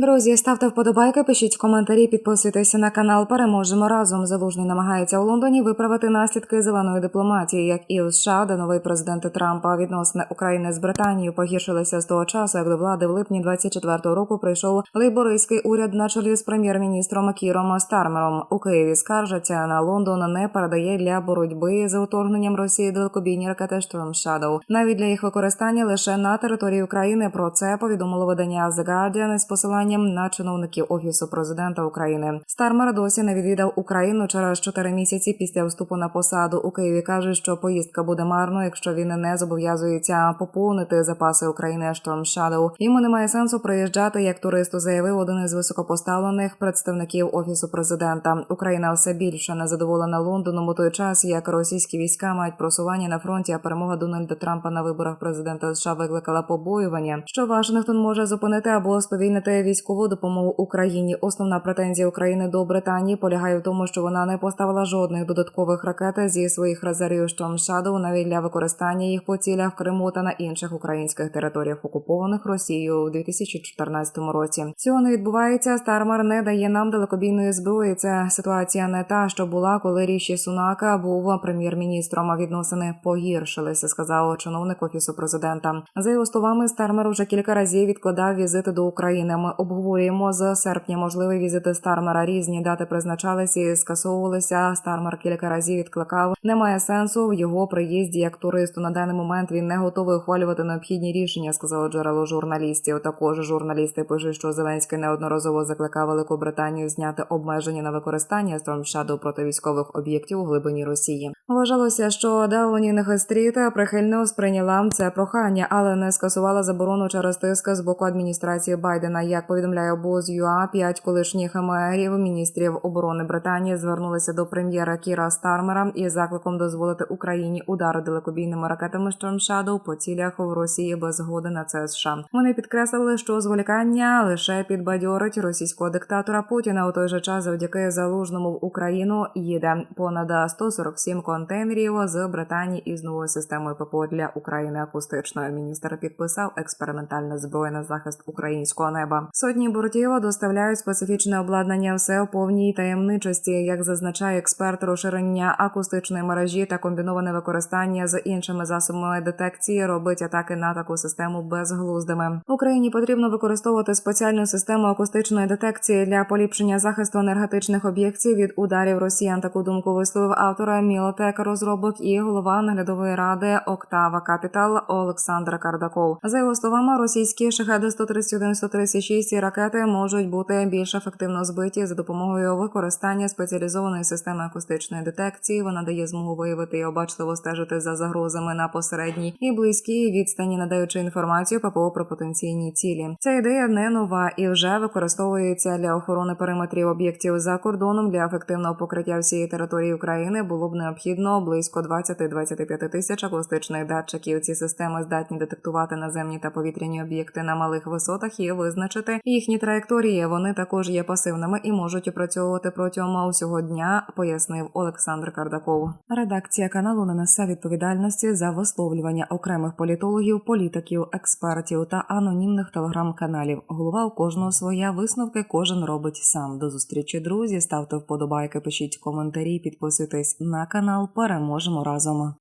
Друзі, ставте вподобайки, пишіть коментарі, підписуйтеся на канал. Переможемо разом. Залужний намагається у Лондоні виправити наслідки зеленої дипломатії, як і США, де новий президент Трампа відносини України з Британією погіршилися з того часу, як до влади в липні 24-го року прийшов лейбористський уряд на чолі з прем'єр-міністром Кіром Стармером. У Києві скаржаться на Лондон не передає для боротьби з уторгненням Росії далекобійні ракети Storm Shadow. Навіть для їх використання лише на території України. Про це повідомило видання The Guardian з посиланням на чиновників офісу президента України. Стармер досі не відвідав Україну через чотири місяці після вступу на посаду. У Києві каже, що поїздка буде марною, якщо він не зобов'язується поповнити запаси України Storm Shadow. Йому немає сенсу приїжджати як туристу, заявив один із високопоставлених представників офісу президента. Україна все більше незадоволена Лондоном у той час, як російські війська мають просування на фронті. А перемога Дональда Трампа на виборах президента США викликала побоювання, що Вашингтон може зупинити або сповільнити військову допомогу Україні. Основна претензія України до Британії полягає в тому, що вона не поставила жодних додаткових ракет зі своїх резервів Storm Shadow навіть для використання їх по цілях в Криму та на інших українських територіях, окупованих Росією у 2014 році. Цього не відбувається. Стармер не дає нам далекобійної зброї. Це ситуація не та, що була, коли Ріші Сунака був прем'єр-міністром. А відносини погіршилися, сказав чиновник офісу президента. За його словами, Стармер вже кілька разів відкладав візити до України. Ми обговорюємо з серпня можливі візити Стармера. Різні дати призначалися і скасовувалися. Стармер кілька разів відкликав. Немає сенсу в його приїзді як туристу. На даний момент він не готовий ухвалювати необхідні рішення, сказало джерело журналістів. Також журналісти пишуть, що Зеленський неодноразово закликав Велику Британію зняти обмеження на використання Shadow проти військових об'єктів у глибині Росії. Вважалося, що Даунінг Стріт прихильно сприйняла це прохання, але не скасувала заборону через тиск з боку адміністрації Байдена. Як повідомляє обоз ЮА, п'ять колишніх мерів міністрів оборони Британії звернулися до прем'єра Кіра Стармера із закликом дозволити Україні удари далекобійними ракетами Shadow по цілях в Росії без згоди на це США. Вони підкреслили, що зволікання лише підбадьорить російського диктатора Путіна. У той же час, завдяки залужному в Україну їде понад 147 контейнерів з Британії із новою системою ППО для України акустичною. Міністр підписав експериментальне зброя на захист українського неба. Сотні бортів доставляють специфічне обладнання все у повній таємничості, як зазначає експерт розширення акустичної мережі та комбіноване використання з іншими засобами детекції робить атаки на таку систему безглуздими. Україні потрібно використовувати спеціальну систему акустичної детекції для поліпшення захисту енергетичних об'єктів від ударів росіян. Таку думку висловив автора Мілотек розробок і голова наглядової ради Октава Капітал Олександр Кардаков. За його словами, російські шахеди 131 136 ракети можуть бути більш ефективно збиті за допомогою використання спеціалізованої системи акустичної детекції. Вона дає змогу виявити і обачливо стежити за загрозами на посередній і близькій відстані, надаючи інформацію ППО про потенційні цілі. Ця ідея не нова і вже використовується для охорони периметрів об'єктів за кордоном для ефективного покриття всієї території України. Було б необхідно близько 20-25 тисяч акустичних датчиків. Ці системи здатні детектувати наземні та повітряні об'єкти на малих висотах і визначити їхні траєкторії. Вони також є пасивними і можуть опрацьовувати протягом усього дня, пояснив Олександр Кардаков. Редакція каналу не несе відповідальності за висловлювання окремих політологів, політиків, експертів та анонімних телеграм-каналів. Голова у кожного своя висновки кожен робить сам. До зустрічі, друзі. Ставте вподобайки, пишіть коментарі, підписуйтесь на канал. Переможемо разом.